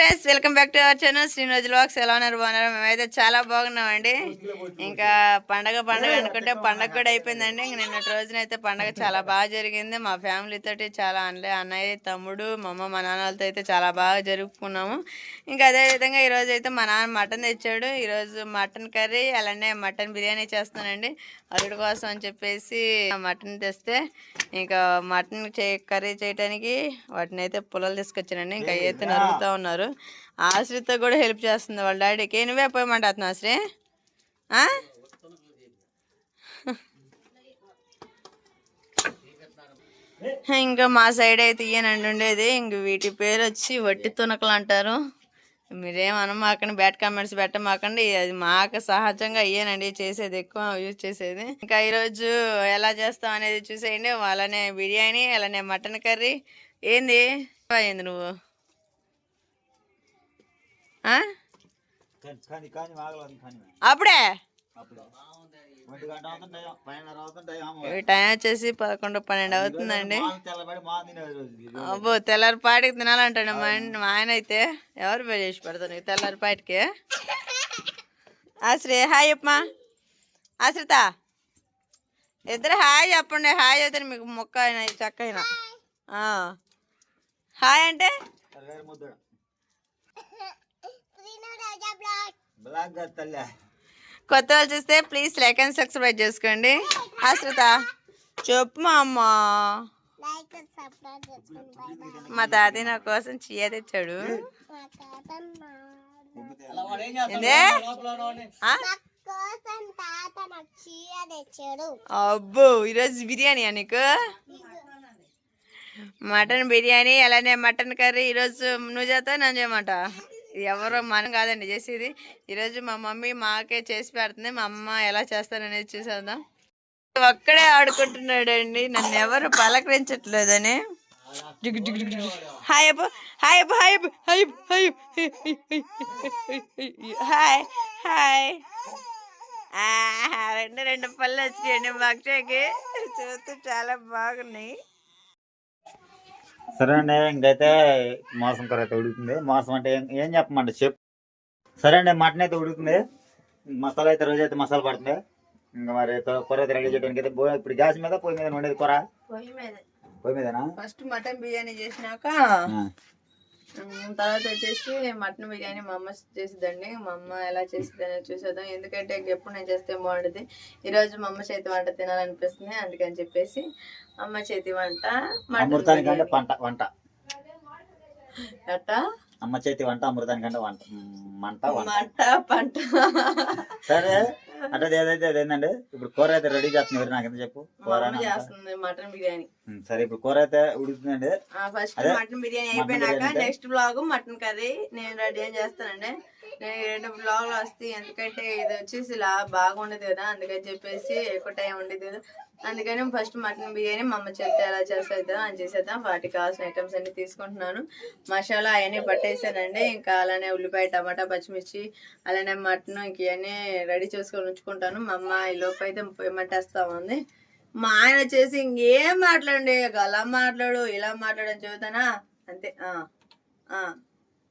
Friends welcome back to our channel Srinivas vlogs ఎలా ఉన్నారు? బాగున్నారు? మేమైతే చాలా బాగున్నామండి. ఇంకా పండగ పండగ అనుకుంటే పండగ కూడా అయిపోయిందండి. ఇంక నిన్నటి రోజునైతే పండగ చాలా బాగా జరిగింది. మా ఫ్యామిలీ తోటి చాలా అంటే అన్నయ్య తమ్ముడు మా అమ్మ మా నాన్నలతో అయితే చాలా బాగా జరుపుకున్నాము. ఇంకా అదే విధంగా ఈ రోజు అయితే మా నాన్న మటన్ తెచ్చాడు. ఈరోజు మటన్ కర్రీ అలానే మటన్ బిర్యానీ చేస్తానండి అరుడు కోసం అని చెప్పేసి మటన్ తెస్తే ఇంకా మటన్ చే కర్రీ చేయడానికి వాటిని అయితే పొలాలు తీసుకొచ్చానండి. ఇంకా అయితే నరుగుతూ ఉన్నారు. ఆశ్రిత కూడా హెల్ప్ చేస్తుంది వాళ్ళ డాడీకి. నువ్వే పోయమంటున్నావు ఆశ్రీ? ఆ? ఇంకా మా సైడ్ అయితే ఇయ్యనండి ఉండేది. ఇంక వీటి పేరు వచ్చి వట్టి తునకలు అంటారు. మీరేమనమాకండి బ్యాడ్ కామెంట్స్ పెట్టమాకండి. అది మాకు సహజంగా అయ్యానండి చేసేది ఎక్కువ యూజ్ చేసేది. ఇంకా ఈరోజు ఎలా చేస్తాం అనేది చూసేయండి. అలానే బిర్యానీ అలానే మటన్ కర్రీ. ఏంది? అయింది నువ్వు ఆ? కానీ కానీ ఆగలేదు కానీ అప్పుడే? టైం వచ్చేసి పదకొండు పన్నెండు అవుతుందండి. అబ్బో తెల్లారిపాటికి తినాలంటాడు మా ఆయన- మా ఆయన అయితే ఎవరు పే చేసి పెడతాను తెల్లారిపాటికి? ఆశ్రీ హాయ్ చెప్పమా ఆశ్రిత ఇద్దరు హాయ్ చెప్పండి. హాయ్ అయితే మీకు మొక్క అయినా చక్క అయినా. హాయ్ అంటే తెల్లగారి ముద్దడు బ్లాక్గా తల్లే కొత్త వాళ్ళు చూస్తే ప్లీజ్ లైక్ అండ్ సబ్స్క్రైబ్ చేసుకోండి. ఆశ్రిత చెప్పు మా అమ్మ మా తాతయ్య నా కోసం చియా తెచ్చాడు? అబ్బో ఈరోజు బిర్యానీ నీకు? మటన్ బిర్యానీ అలానే మటన్ కర్రీ ఈరోజు నువ్వు చేస్తావు నేను చేయమంట? ఎవరో మనం కాదండి చేసేది. ఈరోజు మా మమ్మీ మాకే చేసి పెడుతుంది. మా అమ్మ ఎలా చేస్తారనేది చూసేద్దాం. ఒక్కడే ఆడుకుంటున్నాడండి. నన్ను ఎవరు పలకరించట్లేదని. హాయ్ అబ్బు. హాయ్ అబ్బు హాయ్ అబ్బు హాయ్ హాయ్. హాయ్ హాయ్ రెండు రెండు పళ్ళు వచ్చాయండి మా చూస్తూ చాలా బాగున్నాయి. సరే అండి ఇంకైతే మాంసం కూర అయితే ఉడుకుతుంది. మాంసం అంటే ఏం- చెప్పమంటే చెప్పు. సరే అండి మటన్ అయితే ఉడుకుతుంది. మసాలా అయితే రోజు అయితే మసాలా పడుతుంది. ఇంకా మరి కూర- అయితే రెడీ చేయడానికి అయితే ఇప్పుడు గ్యాస్ మీద పొయ్యి మీద వండేది కూర? పొయ్యి మీద. పొయ్యి మీదనా? ఫస్ట్ మటన్ బిర్యానీ చేసినాక తర్వాత వచ్చేసి మటన్ బిర్యానీ మా అమ్మ చేసిద్దండి. మా అమ్మ ఎలా చేసిద్ది అనేది చూసేద్దాం. ఎందుకంటే ఎప్పుడు నేను చేస్తే బాగుంటుంది ఈరోజు మా అమ్మ చేతి వంట తినాలనిపిస్తుంది. అందుకని చెప్పేసి అమ్మ చేతి వంట మటన్. పంట వంట. అట్టా? అమ్మ చేతి వంట అమృతానికంటే వంట. మంట వంట. మంట పంట. సరే. అంటే ఏదైతే అదేందండి? ఇప్పుడు కూర అయితే రెడీ చేస్తున్నారు నాకు ఎంత చెప్పు. కూర చేస్తుంది మటన్ బిర్యానీ. సరే ఇప్పుడు కూర అయితే ఉడుకుతుందండి. ఫస్ట్ మటన్ బిర్యానీ అయిపోయినాక? నెక్స్ట్ బ్లాగ్ మటన్ కర్రీ నేను రెడీ ఏం చేస్తానండి. నేను రెండు బ్లాగ్లు వస్తాయి ఎందుకంటే ఇది వచ్చేసి ఇలా బాగుండదు కదా అందుకని చెప్పేసి ఎక్కువ టైం ఉండేది కదా. అందుకని ఫస్ట్ మటన్ బిర్యానీ మా అమ్మ చెప్తే ఎలా చేసేద్దాం అని చేసేద్దాం. వాటికి కావాల్సిన ఐటమ్స్ అన్ని తీసుకుంటున్నాను. మసాలా అవన్నీ పట్టేసానండి. ఇంకా అలానే ఉల్లిపాయ టమాటా పచ్చిమిర్చి అలానే మటన్ ఇంక ఇవన్నీ రెడీ చేసుకొని ఉంచుకుంటాను. మా అమ్మ ఈ లోపు అయితే పొయ్యమంటేస్తా ఉంది. మా ఆయన వచ్చేసి ఇంకేం మాట్లాడండి అలా మాట్లాడు ఇలా మాట్లాడు అని అంతే. ఆ, ఆ,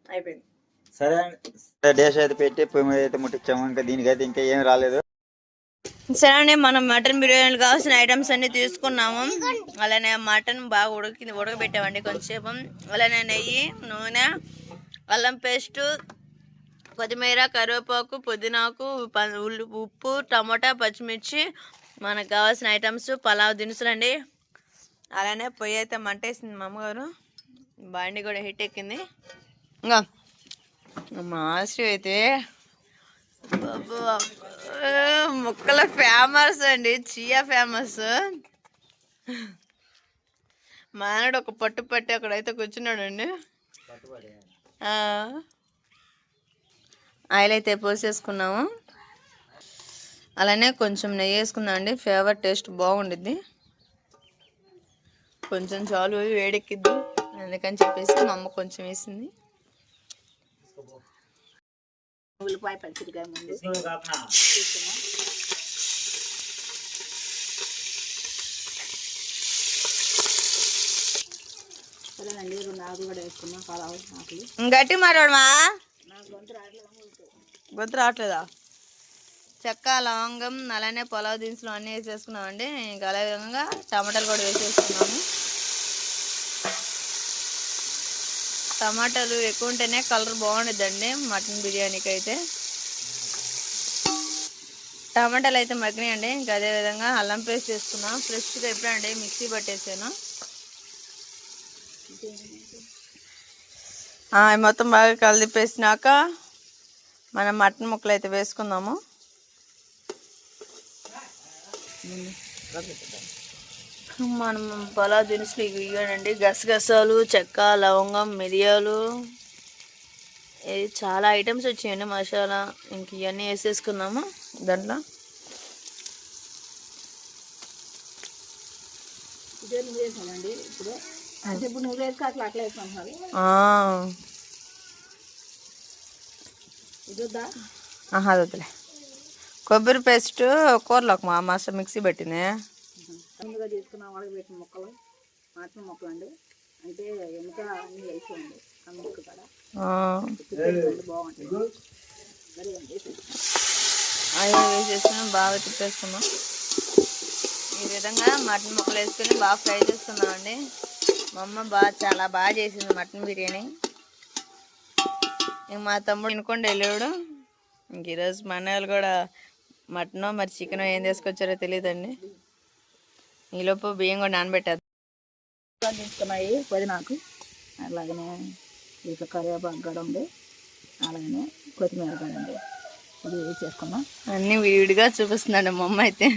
అయిపోయింది. సరే అండి. సరే, అయితే పెట్టి పొయ్యి మీద అయితే ముట్టించాము. ఇంకా దీనికైతే ఇంకా ఏం రాలేదు. సరే అండి మనం మటన్ బిర్యానీకి కావాల్సిన ఐటమ్స్ అన్ని తీసుకున్నాము. అలానే మటన్ బాగా ఉడికింది ఉడకబెట్టామండి కొంచెంసేపు అలానే నెయ్యి నూనె అల్లం పేస్టు కొత్తిమీర కరివేపాకు పుదీనాకు ప- ఉల్లి ఉప్పు టమోటా పచ్చిమిర్చి మనకు కావాల్సిన ఐటమ్స్ పలావ్ దినుసులు అండి అలానే పొయ్యి అయితే మంటేసింది మా అమ్మగారు. బండి కూడా హిట్ ఎక్కింది. ఇంకా మా ఆశ్రీ అయితే ముక్కల ఫేమస్ అండి. చియా ఫేమస్ మానడు ఒక పట్టు పట్టి అక్కడైతే కూర్చున్నాడు అండి ఆయిల్ అయితే పోసేసుకున్నాము. అలానే కొంచెం నెయ్యి వేసుకున్నాం అండి. ఫేవర్ టేస్ట్ బాగుండిద్ది. కొంచెం చాలు వేడెక్కిద్ది. అందుకని చెప్పేసి మా అమ్మ కొంచెం వేసింది. ఉల్లిపాయ పచ్చిమిరకాయ ముందు. సరేనండి రెండు ఆకులు కూడా వేసుకున్నాం ఆకులు. గట్టి మాట్లాడమా? గొంతు రావట్లేదా చెక్క లవంగం అలానే పొలావ్ దినుసులు అన్నీ వేసేసుకున్నామండి. ఇంకా అదే విధంగా టమాటాలు కూడా వేసేసుకున్నాము. టమాటాలు ఎక్కువ ఉంటేనే కలర్ బాగుండదండి మటన్ బిర్యానీకి అయితే టమాటాలు అయితే మగ్గినాయండి ఇంకా అదే విధంగా అల్లం పేస్ట్ వేసుకున్నాం ఫ్రెష్గా ఎప్పుడండి మిక్సీ పట్టేసాను. మొత్తం బాగా కలిపేసినాక మనం మటన్ ముక్కలు అయితే వేసుకుందాము. మనం పలావ్ దినుసులు ఇవి ఇవ్వనండి గసగసాలు చెక్క లవంగం మిరియాలు. ఇది చాలా ఐటమ్స్ వచ్చాయండి మసాలా. ఇంక ఇవన్నీ వేసేసుకుందాము? దాంట్లో. అది వద్దులే కొబ్బరి పేస్ట్ కూరలోకి మా మసాలా మిక్సీ పెట్టింది. ముందుగా తీసుకున్న వాళ్ళకి పెట్టిన మొక్కలు. మాత్రం మొక్కలు అండి అంటే వెనుక అన్ని వేసేయండి ఆ మొక్క కూడా. ఆ, తిప్పేసుకోండి బాగుంటుంది. అవి బాగా తిప్పేసుకున్నాం ఈ విధంగా మటన్ ముక్కలు వేసుకొని బాగా ఫ్రై చేసుకున్నామండి మా అమ్మ బాగా చాలా బాగా చేసింది మటన్ బిర్యానీ. ఇంక మా తమ్ముడు వినుకోండి వెళ్ళాడు ఇంక ఈరోజు మన వాళ్ళు కూడా మటన్ మరి చికెన్ ఏం తీసుకొచ్చారో తెలియదండి. ఈలోపు బియ్యం కూడా నానబెట్టారు ఇంకా తీసుకున్నాయి పుదీనాకు అలాగనే ఇట్లా కరివేపాకు కూడా ఉంది. అలాగనే కొత్తిమీర కూడా ఉంది. ఇది వేసేసుకున్నాం అన్నీ విడిగా చూపిస్తున్నాడు మా అమ్మ అయితే.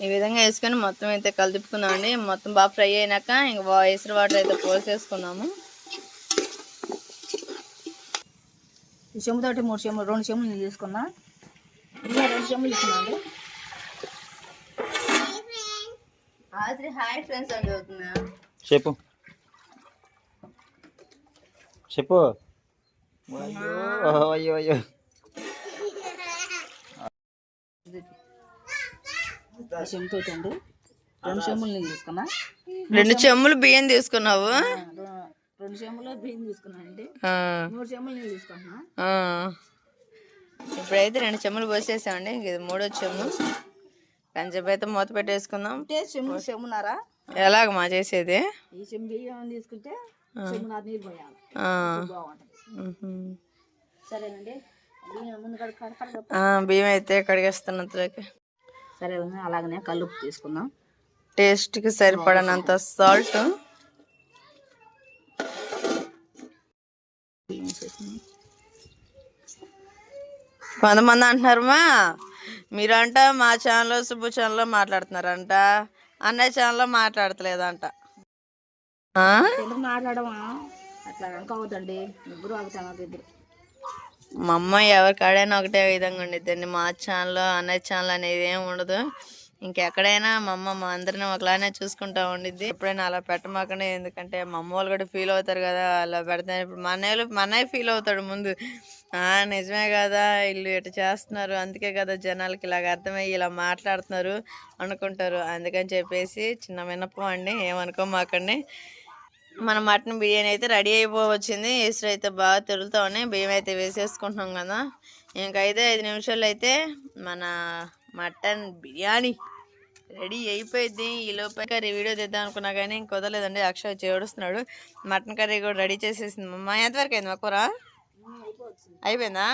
ఈ విధంగా వేసుకొని మొత్తం అయితే కలిపుకుందామండి. మొత్తం బాగా ఫ్రై అయినాక ఇంక వా- ఎసరు వాటర్ అయితే పోసేసుకుందాము. ఈ చెంబుతోటి మూడు చెంబులు రెండు చెంబులు నేను తీసుకున్నా. హాయ్ ఫ్రెండ్స్ అని చదువుతున్నా చెప్పు. చెప్పు. అయ్యో అయ్యో అయ్యో. అండి రెండు తీసుకున్నా. రెండు చెమ్ములు బియ్యం తీసుకున్నావు? రెండు చెంబులు బియ్యం తీసుకున్నానండి ఆ, మూడు చెంబులు నేను తీసుకుంటున్నా ఆ. ఇప్పుడైతే రెండు చెమ్ములు పోసేసామండి. ఇంక ఇది మూడో చెమ్ము కంచెపు అయితే మూత పెట్టేసుకుందాం. చెంబున్నారా? ఎలాగ మా చేసేది? ఈ చెంబు బియ్యం తీసుకుంటే నీరు పోయాలి. బాగుంటుంది. సరేనండి. బియ్యం అయితే కడిగేస్తున్నట్లకి సరే అలాగనే కల్లుప్పు తీసుకుందాం. టేస్ట్కి సరిపడనంత సాల్ట్. కొంతమంది అంటున్నారు మా మీరంట మా ఛానల్లో సుబ్బు ఛానల్లో మాట్లాడుతున్నారంట. అన్నయ్య ఛానల్లో మాట్లాడతలేదంట. మా అమ్మ ఎవరికాడైనా ఒకటే విధంగా ఉండిద్దండి. మా ఛానల్ అన్నయ్య ఛానల్ అనేది ఏం ఉండదు. ఇంకెక్కడైనా మా అమ్మ మా అందరిని ఒకలానే చూసుకుంటా ఉండిద్ది. ఎప్పుడైనా అలా పెట్టమాకనే ఎందుకంటే మా అమ్మ వాళ్ళు కూడా ఫీల్ అవుతారు కదా అలా పెడితే ఇప్పుడు మా అన్నయ్యలు మా అన్నయ్య ఫీల్ అవుతాడు ముందు. ఆ నిజమే కదా వీళ్ళు ఇటు చేస్తున్నారు? అందుకే కదా జనాలకి ఇలాగ అర్థమయ్యి ఇలా మాట్లాడుతున్నారు అనుకుంటారు. అందుకని చెప్పేసి చిన్న విన్నపం అండి ఏమనుకోమాకండి. మన మటన్ బిర్యానీ అయితే రెడీ అయిపోవచ్చింది. ఇసురు అయితే బాగా తిరుగుతూ ఉన్నాయి. బియ్యం అయితే వేసేసుకుంటున్నాం కదా. ఇంకైతే అయితే ఐదు నిమిషాలు అయితే మన మటన్ బిర్యానీ రెడీ అయిపోయింది. ఈ లోపల కర్రీ వీడియో తెద్దాం అనుకున్నా కానీ కుదరలేదండి అక్షయ్ వచ్చి ఏడుస్తున్నాడు. మటన్ కర్రీ కూడా రెడీ చేసేసింది మా ఎంతవరకు అయింది మా కూర? అయిపోయిందా?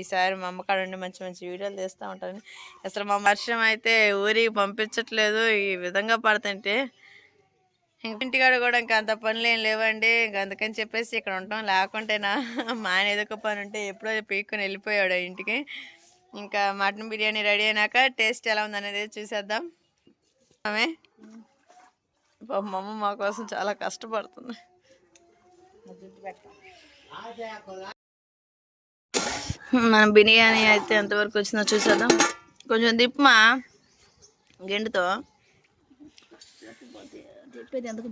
ఈసారి మా అమ్మకాడ ఉండి మంచి మంచి వీడియోలు తీస్తూ ఉంటాను. అసలు మా వర్షం అయితే ఊరికి పంపించట్లేదు. ఈ విధంగా పడుతుంటే ఇంక ఇంటికాడ కూడా ఇంకా అంత పనులు ఏం లేవండి. ఇంకా అందుకని చెప్పేసి ఇక్కడ ఉంటాం. లేకుంటేనా మా ఆయన ఏదో ఒక పని ఉంటే ఎప్పుడో పీక్కుని వెళ్ళిపోయాడు ఇంటికి. ఇంకా మటన్ బిర్యానీ రెడీ అయినాక టేస్ట్ ఎలా ఉందనేది చూసేద్దాం. ఆమె? మా అమ్మ మా కోసం చాలా కష్టపడుతుంది. మన బిర్యానీ అయితే ఎంతవరకు వచ్చిందో చూసేద్దాం. కొంచెం దిప్పుమా చెప్పేది ఎందుకు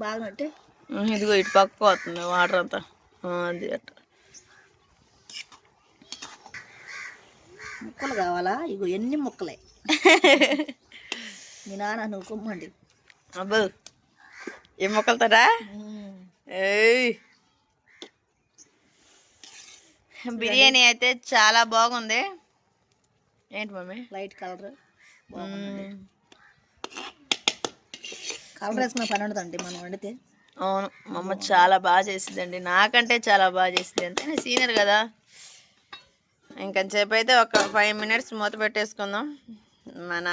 ఉహు, ఇదిగో ఇటు పక్క పోతుంది వాటర్ అంతా. అది అట్ట. ముక్కలు కావాలా? ఇగో ఎన్ని ముక్కలే. మీ నాన్న నువ్వు కుమ్మండి. అబ్బో ఏ మొక్కలతోరా? బిర్యానీ అయితే చాలా బాగుంది. ఏంటి మమ్మీ? Light colour. కలర్ వేసుకున్న పని ఉండదండి మనం వండితే. అవును మా అమ్మ చాలా బాగా చేసిందండి నాకంటే చాలా బాగా చేసింది అంటే సీనియర్ కదా. ఇంకొంచేపు అయితే ఒక ఫైవ్ మినిట్స్ మూత పెట్టేసుకుందాం. మన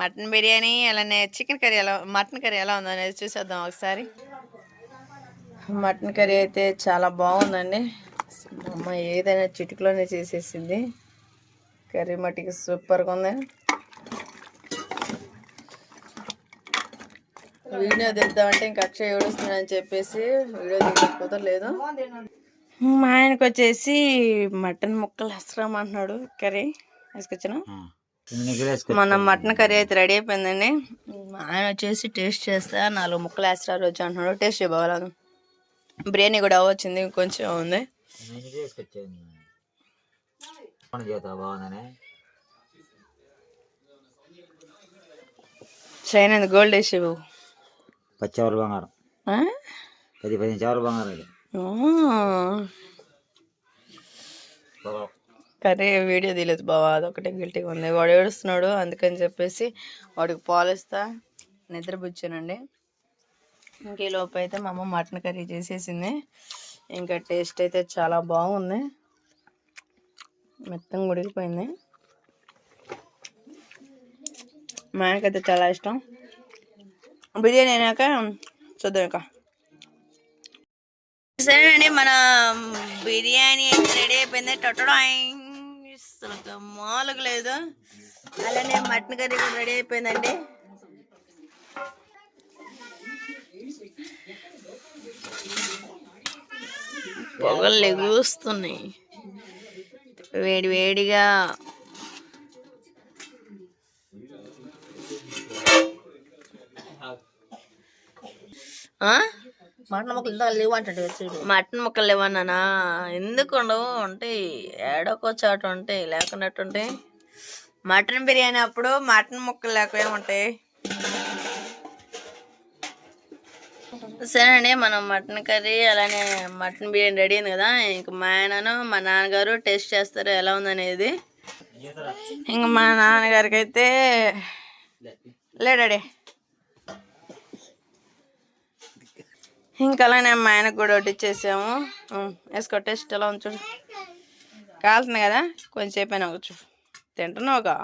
మటన్ బిర్యానీ అలానే చికెన్ కర్రీ ఎలా మటన్ కర్రీ ఎలా ఉందో అనేది చూసేద్దాం ఒకసారి. మటన్ కర్రీ అయితే చాలా బాగుందండి. అమ్మ ఏదైనా చిటికలోనే చేసేసింది. కర్రీ మట్టికి సూపర్గా ఉంది. వీడియో తెద్దామంటే ఇంకా అక్షయ్ ఏడుస్తున్నాడని చెప్పేసి వీడియో తీయకపోతే లేదు మా ఆయనకు వచ్చేసి మటన్ ముక్కలు వేసుకురామంటున్నాడు కర్రీ. వేసుకొచ్చాను? మన మటన్ కర్రీ అయితే రెడీ అయిపోయిందండి. మా ఆయన వచ్చేసి టేస్ట్ చేస్తా నాలుగు ముక్కలు వేస్తారు వచ్చి అంటున్నాడు. టేస్ట్ బాగాలేదు బిర్యానీ కూడా వచ్చింది కొంచెం ఉంది. చైనా గోల్డ్ వేసి బాబు పచ్చి ఎవరు బంగారం పది పదిహేను బంగారం ఇది కర్రీ వీడియో తీయలేదు బావా అదొకటే గిల్టీగా ఉంది. వాడు ఏడుస్తున్నాడు అందుకని చెప్పేసి వాడికి పాలిస్తా నిద్రపుచ్చానండి ఇంక ఈ లోపు అయితే మా అమ్మ మటన్ కర్రీ చేసేసింది. ఇంకా టేస్ట్ అయితే చాలా బాగుంది. మొత్తం ఉడికిపోయింది మా ఆయనకైతే చాలా ఇష్టం. బిర్యానీ అయినాక చూద్దాం ఇంకా. సరేనండి మన బిర్యానీ అయితే రెడీ అయిపోయింది. టొట్టడం అసలు మామూలుగా లేదు. అలానే మటన్ కర్రీ కూడా రెడీ అయిపోయిందండి. పొగలు లెగుస్తున్నాయి వేడి వేడిగా. ఆ? మటన్ మొక్కలు ఇంత లేవు అంటే చూడు. మటన్ ముక్కలు ఇవ్వన్నానా ఎందుకు ఉండవు ఉంటాయి ఏడొక చాటు ఉంటాయి లేకున్నట్టు ఉంటాయి మటన్ బిర్యానీ అప్పుడు మటన్ ముక్కలు లేకపోతే ఉంటాయి. సరేనండి మనం మటన్ కర్రీ అలానే మటన్ బిర్యానీ రెడీ అయింది కదా. ఇంక మా ఆయనను మా నాన్నగారు టేస్ట్ చేస్తారు ఎలా ఉందనేది. ఇంక మా నాన్నగారికి అయితే లేడాడే ఇంకా అలానే మా ఆయనకు కూడా వడ్డిచ్చేసాము ఇచ్చేసాము. వేసుకో టేస్ట్ ఎలా ఉంచు చూడు. కాలుతుంది కదా? కొంచెంసేపు అయినా చూ తింటున్నావుగా?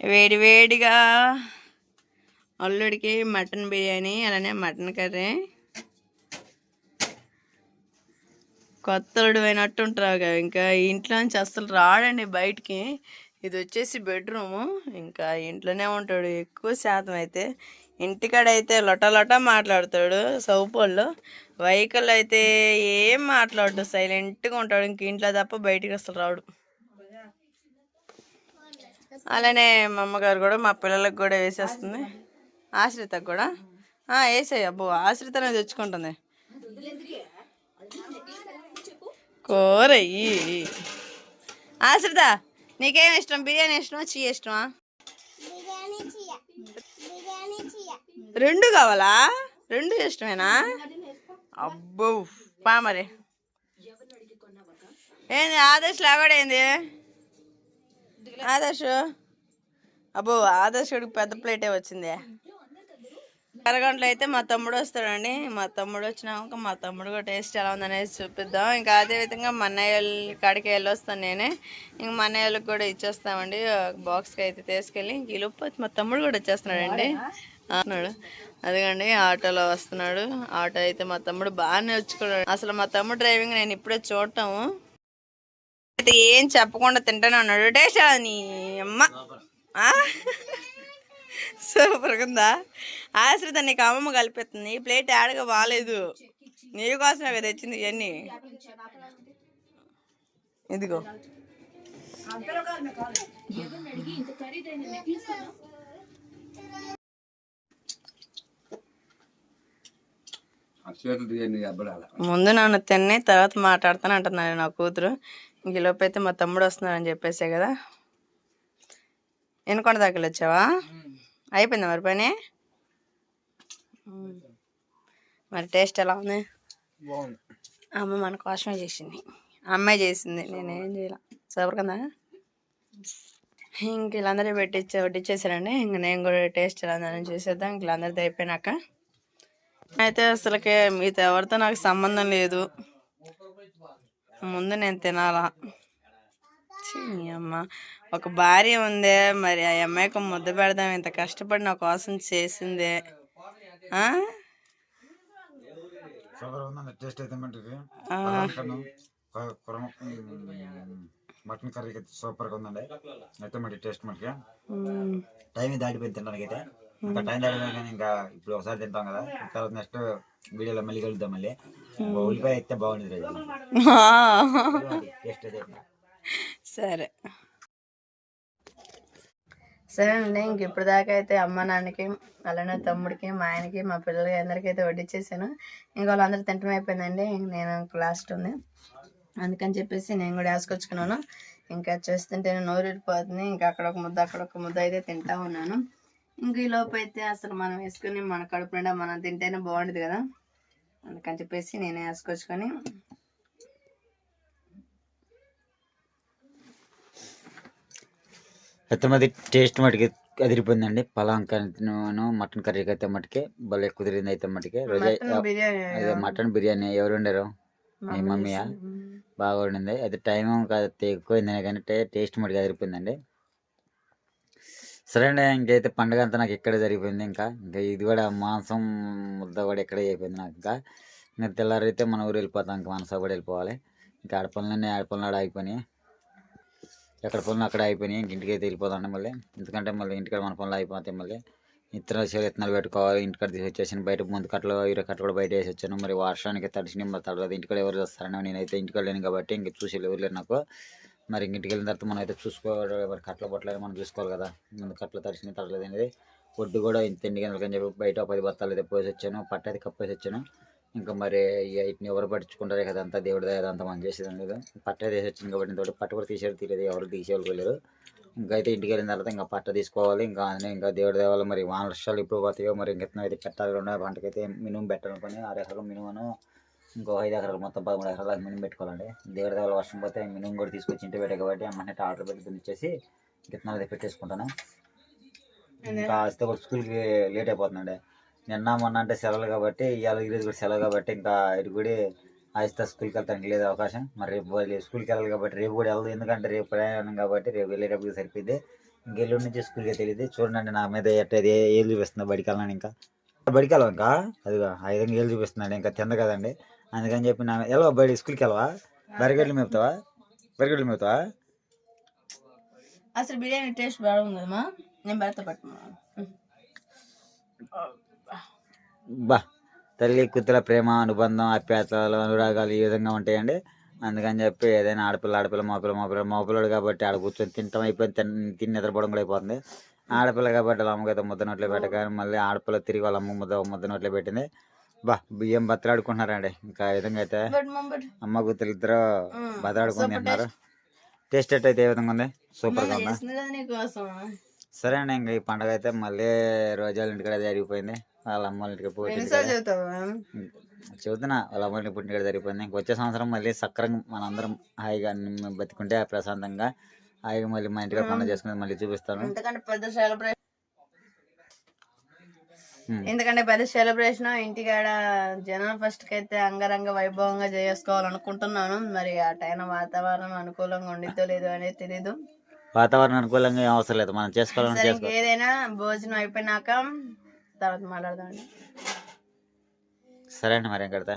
వేడి వేడిగా అల్లుడికి మటన్ బిర్యానీ అలానే మటన్ కర్రీ. కొత్తలుడు అయినట్టు ఉంటారు ఇంకా. ఇంట్లో నుంచి అస్సలు రాడండి బయటికి. ఇది వచ్చేసి బెడ్రూము. ఇంకా ఇంట్లోనే ఉంటాడు. ఎక్కువ శాతం అయితే ఇంటికాడ అయితే లొట లొట మాట్లాడతాడు సౌపోళ్ళు. వెహికల్ అయితే ఏం మాట్లాడు సైలెంట్గా ఉంటాడు. ఇంక ఇంట్లో తప్ప బయటికి అసలు రాడు. అలానే మా అమ్మగారు కూడా మా పిల్లలకు కూడా వేసేస్తుంది. ఆశ్రితకు కూడా. వేసాయి అబ్బో ఆశ్రితనే తెచ్చుకుంటుంది. కూర ఆశ్రిత నీకేం ఇష్టం? బిర్యానీ ఇష్టమా? చీ ఇష్టమా? రెండు కావాలా? రెండు ఇష్టమేనా? అబ్బో పా మరి. ఏంది ఆదర్శ్ లాగాడేంది ఆదర్శ్? అబ్బో ఆదర్శుడికి పెద్ద ప్లేటే వచ్చింది. అరగంటలో అయితే మా తమ్ముడు వస్తాడండి. మా తమ్ముడు వచ్చినాక మా తమ్ముడు కూడా టేస్ట్ ఎలా ఉందనేది చూపిద్దాం. ఇంకా అదే విధంగా మా అన్నయ్య కాడికి వెళ్ళొస్తాను నేనే. ఇంక మా అన్నయ్యలకు కూడా ఇచ్చేస్తామండి. బాక్స్కి అయితే తీసుకెళ్ళి ఇంక ఈ లోపు మా తమ్ముడు కూడా వచ్చేస్తున్నాడండి. వస్తున్నాడు. అదిగండి ఆటోలో వస్తున్నాడు. ఆటో అయితే మా తమ్ముడు బాగా నేర్చుకున్నాడు అసలు మా తమ్ముడు డ్రైవింగ్ నేను ఇప్పుడే చూడటం. అయితే ఏం చెప్పకుండా తింటానే ఉన్నాడు. టేస్ట్ నీ అమ్మ. ఆ? సూపర్గా ఉందా? ఆశ్రిత నీకు అమ్మమ్మ కలిపిస్తుంది. ఈ ప్లేట్ ఆడగా బాగాలేదు నీకోసమే కదా తెచ్చింది ఇవన్నీ. ఇదిగో. ముందు నన్ను తిన్ని తర్వాత మాట్లాడతాను అంటున్నాను నా కూతురు. ఇంక ఈ లోపు అయితే మా తమ్ముడు వస్తున్నాడని చెప్పేసే కదా. ఎన్నుకొండ దగ్గర వచ్చావా అయిపోయిందా మరి పని. మరి టేస్ట్ ఎలా ఉంది? అమ్మ మన కోసమే చేసింది. అమ్మాయి చేసింది. నేనేం చేయాల? సూపర్ కదా? ఇంక వీళ్ళందరూ పెట్టించే వడ్డిచ్చేసారండి. ఇంక నేను కూడా టేస్ట్ ఎలా ఉందని చూసేద్దాం. ఇంక అయిపోయినాక అయితే అసలుకే మీతో ఎవరితో నాకు సంబంధం లేదు. ముందు నేను తినాలా? అమ్మ. ఒక భార్య ఉందే మరి ఆ అమ్మాయికి ముద్ద పెడదాం ఇంత కష్టపడి నా కోసం చేసిందే. మటన్ కర్రీ సూపర్గా ఉందండి. అయితే మరి టేస్ట్. టైం దాటిపోయింది తినడానికి అయితే ఇంకా టైం కానీ ఇంకా ఇప్పుడు ఒకసారి తింటాం కదా. తర్వాత నెక్స్ట్ వీడియోలో మళ్ళీ కలుద్దాం మళ్ళీ. ఉల్లిపాయ అయితే బాగుండేది టేస్ట్ అయితే సరే. సరేనండి ఇంక ఇప్పుడు దాకా అయితే అమ్మ నాన్నకి అలానే తమ్ముడికి మా ఆయనకి మా పిల్లలకి అందరికీ అయితే వడ్డిచ్చేసాను. ఇంకా వాళ్ళందరూ తింటం అయిపోయిందండి. ఇంక నేను లాస్ట్ ఉంది. అందుకని చెప్పేసి నేను కూడా వేసుకొచ్చుకున్నాను. ఇంకా చేస్తుంటే నోరు ఇంకా అక్కడ ఒక ముద్ద అక్కడ ఒక ముద్ద అయితే తింటా ఉన్నాను. ఇంక ఈ లోపు అయితే అసలు మనం వేసుకుని మన కడుపు నిండా మనం తింటేనే బాగుండదు కదా. అందుకని చెప్పేసి నేను వేసుకొచ్చుకొని అయితే టేస్ట్ మటుకి అదిరిపోయిందండి. పలాంకను మటన్ కర్రీకి అయితే మటుకి భలే కుదిరింది అయితే మటుకి. రోజా మటన్ బిర్యానీ ఎవరు వండారు? మీ మమ్మీయా? బాగా వండింది. అయితే టైం కాదు ఎక్కువైంది కానీ టేస్ట్ మటుకు అదిరిపోయిందండి. సరే అండి ఇంకైతే పండుగ అంతా నాకు ఇక్కడే జరిగిపోయింది ఇంకా. ఇంకా ఇది కూడా మాంసం ముద్ద కూడా ఇక్కడే అయిపోయింది నాకు ఇంకా. ఇంకా తెల్లారైతే మన ఊరు వెళ్ళిపోతాం ఇంకా మనసా కూడా వెళ్ళిపోవాలి. ఇంకా ఆడ పనులన్నీ ఆడ అయిపోయినాయి ఎక్కడ పనులు అక్కడ అయిపోయినాయి ఇంక ఇంటికైతే వెళ్ళిపోతాను వెళ్ళిపోతాం మళ్ళీ. ఎందుకంటే మళ్ళీ ఇంటికాడ మన పనులు అయిపోతాయి మళ్ళీ. ఇత్తనాలు ఇత్తనాలు పెట్టుకోవాలి ఇంటికాడ తీసుకొచ్చేసాను బయట ముందు కట్టలు ఇరవై కట్టలు కూడా బయట వేసి వచ్చాను మరి వర్షానికి తడిచిన మరి తడలేదు ఇంటికాడ ఎవరు వస్తారని నేనైతే ఇంటికాడ లేను కాబట్టి ఇంక చూసి ఎవరు లేరు నాకు. మరి ఇంటికి వెళ్ళిన తర్వాత మనం అయితే చూసుకోవాలి ఎవరి కట్టలు బట్టలు మనం చూసుకోవాలి కదా. ముందు కట్టలు తడిసినాయి తడలేదు అనేది ఒడ్డు కూడా ఇంత ఎన్ని గంటలకు అని చెప్పి బయట పది బత్తాలు అయితే పోసి వచ్చాను పట్టది కప్పేసి వచ్చాను ఇంకా మరి వీటిని ఎవరు పట్టించుకుంటారే కదా అంతా దేవుడి దయ అదంతా మనం చేసేది లేదు. పట్ట తీసి వచ్చింది కాబట్టి తోటి పట్ట కూడా తీసేది తీయలేదు ఎవరు తీసేవాళ్ళు వెళ్ళారు ఇంకా అయితే ఇంటికి వెళ్ళిన తర్వాత ఇంకా పట్ట తీసుకోవాలి ఇంకా అందులో ఇంకా దేవుడి దేవాలి మరి వాన వర్షాలు ఇప్పుడు పోతాయో మరి ఇంకా అయితే పెట్టాలి ఉన్నాయి పంటకైతే మినిమం పెట్టాలనుకొని ఆరు ఎకరాలు మినిమం ఇంకో ఐదు ఎకరాలు మొత్తం పదమూడు ఎకరాలకు మినిమం పెట్టుకోవాలండి. దేవుడి దేవాలి వర్షం పోతే మినిమం కూడా తీసుకొచ్చి ఇంటి పెట్టే కాబట్టి అమ్మనే ఆర్డర్ పెట్టి దున్నిచ్చేసి విత్తనాలు అయితే పెట్టేసుకుంటాను. ఇంకా వస్తే కూడా స్కూల్కి లేట్ అయిపోతుందండి. నిన్న మొన్న అంటే సెలవులు కాబట్టి ఇవాళ ఈరోజు కూడా సెలవు కాబట్టి ఇంకా ఇది కూడా ఆస్తా స్కూల్కి వెళ్తానికి లేదు అవకాశం. మరి రేపు స్కూల్కి వెళ్ళాలి కాబట్టి రేపు కూడా వెళ్ళదు. ఎందుకంటే రేపు ప్రయాణం కాబట్టి రేపు వెళ్ళేటప్పుడు సరిపోయింది. ఇంక ఎల్లుండి నుంచి స్కూల్కి తెలియదు. చూడండి నా మీద ఎట్ట ఇది ఏళ్ళు చూపిస్తుంది బడికి వెళ్ళాను ఇంకా. బడికి వెళ్ళాం ఇంకా? అదిగా ఆ విధంగా ఏళ్ళు చూపిస్తున్నాడు? ఇంకా తింద కదండి. అందుకని చెప్పి నా వెళ్ళవా బడి స్కూల్కి వెళ్ళవా? బరిగడ్లు మేపుతావా? బరిగడ్లు మేపుతావా? అసలు బిర్యానీ టేస్ట్ బాగుంది కదమ్మా నేను బయట పట్టుకున్నా. బా. తల్లి కూతుల ప్రేమ అనుబంధం ఆప్యాయతలు అనురాగాలు ఈ విధంగా ఉంటాయండి. అందుకని చెప్పి ఏదైనా ఆడపిల్ల ఆడపిల్ల మగపిల్ల మగపిల్ల మగపిల్లడు కాబట్టి ఆడ కూర్చొని తింటాం అయిపోయి తిన్ తిని నిద్రపోవడం కూడా అయిపోతుంది. ఆడపిల్ల కాబట్టి వాళ్ళ అమ్మకైతే ముద్ద నోట్లో పెట్టగానే మళ్ళీ ఆడపిల్ల తిరిగి వాళ్ళ అమ్మ ముద్ద ముద్ద నోట్లో పెట్టింది. బా బియ్యం బత్తలాడుకుంటున్నారండి ఇంకా విధంగా అయితే అమ్మ కూతురు ఇద్దరు బతలాడుకుని తింటున్నారు టేస్ట్. అయితే ఏ విధంగా ఉంది? ఉందా? చేసింది కదా నీకోసం. సరే అండి ఇంకా ఈ పండగ అయితే మళ్ళీ రోజాల ఇంటికాడ జరిగిపోయింది. వాళ్ళ అమ్మ ఇంటికి చెబుతున్నా వాళ్ళ అమ్మ ఇంటికి పుట్టిన జరిగిపోయింది. ఇంక వచ్చే సంవత్సరం మళ్ళీ సక్రంగా మనందరం హాయిగా బతికుంటే ప్రశాంతంగా హాయిగా మళ్ళీ మా ఇంటికి పండుగ చేసుకుని మళ్ళీ చూపిస్తాను. ఎందుకంటే పెద్ద సెలబ్రేషన్ ఉమ్. ఎందుకంటే పెద్ద సెలబ్రేషన్ ఇంటికాడ జనవరి ఫస్ట్కి అయితే అంగరంగ వైభవంగా చేసుకోవాలనుకుంటున్నాను. మరి ఆ టైం వాతావరణం అనుకూలంగా ఉండిద్దో లేదో అనేది తెలీదు. వాతావరణం అనుకూలంగా ఏం అవసరం లేదు. మనం చేసుకోవాలని సరే చేసుకో ఏదైనా భోజనం అయిపోయినాక తర్వాత మాట్లాడదాం సరే అండి మరి కడతా